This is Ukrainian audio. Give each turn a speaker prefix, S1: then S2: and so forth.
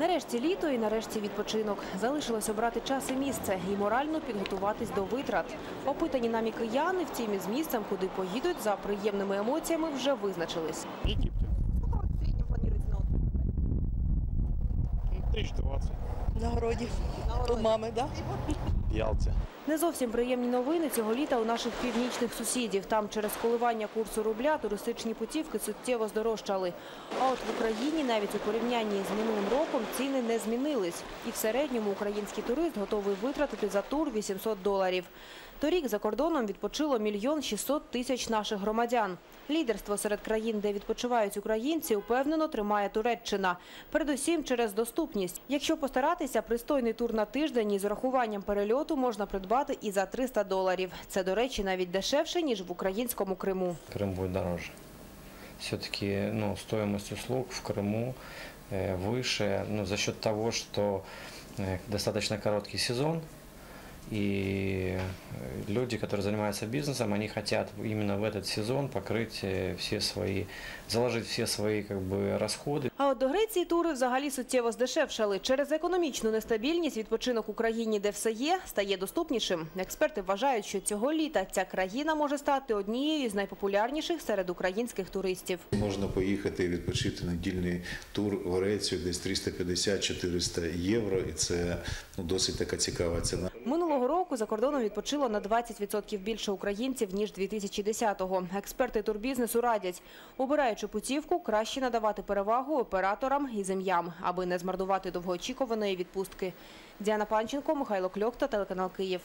S1: Нарешті літо і нарешті відпочинок. Залишилось обрати час і місце і морально підготуватись до витрат. Опитані нами кияни, втім із місцем, куди поїдуть, за приємними емоціями вже визначились. Єгипет. В среднем на отдых?
S2: Ну, Тысяч двадцать.
S3: На городі. У мами, да?
S2: В Ялте.
S1: Не зовсім приємні новини цього літа у наших північних сусідів. Там через коливання курсу рубля туристичні путівки суттєво здорожчали. А от в Україні навіть у порівнянні з минулим роком ціни не змінились. І в середньому український турист готовий витратити за тур 800 доларів. Торік за кордоном відпочило мільйон 600 тисяч наших громадян. Лідерство серед країн, де відпочивають українці, упевнено тримає Туреччина. Передусім через доступність. Якщо постаратися, пристойний тур на тиждень із урахуванням перельоту можна придбати і за 300 доларів. Це, до речі, навіть дешевше, ніж в українському Криму.
S4: Крым будет дороже. Все-таки ну, стоимость услуг в Крыму э, выше ну, за счет того, что э, достаточно короткий сезон, и э, люди, которые занимаются бизнесом, они хотят именно в этот сезон покрыть э, все свои, заложить все свои как бы, расходы.
S1: А от до Греції тури взагалі суттєво здешевшали. Через економічну нестабільність відпочинок в Україні, де все є, стає доступнішим. Експерти вважають, що цього літа ця країна може стати однією з найпопулярніших серед українських туристів.
S5: Можна поїхати і відпочити недільний тур в Грецію, десь 350-400 євро, і це ну, досить така цікава ціна.
S1: Року за кордоном відпочило на 20% більше українців, ніж 2010-го. Експерти турбізнесу радять, обираючи путівку, краще надавати перевагу операторам і зем'ям, аби не змардувати довгоочікуваної відпустки. Діана Панченко, Михайло Кльокта, телеканал Київ.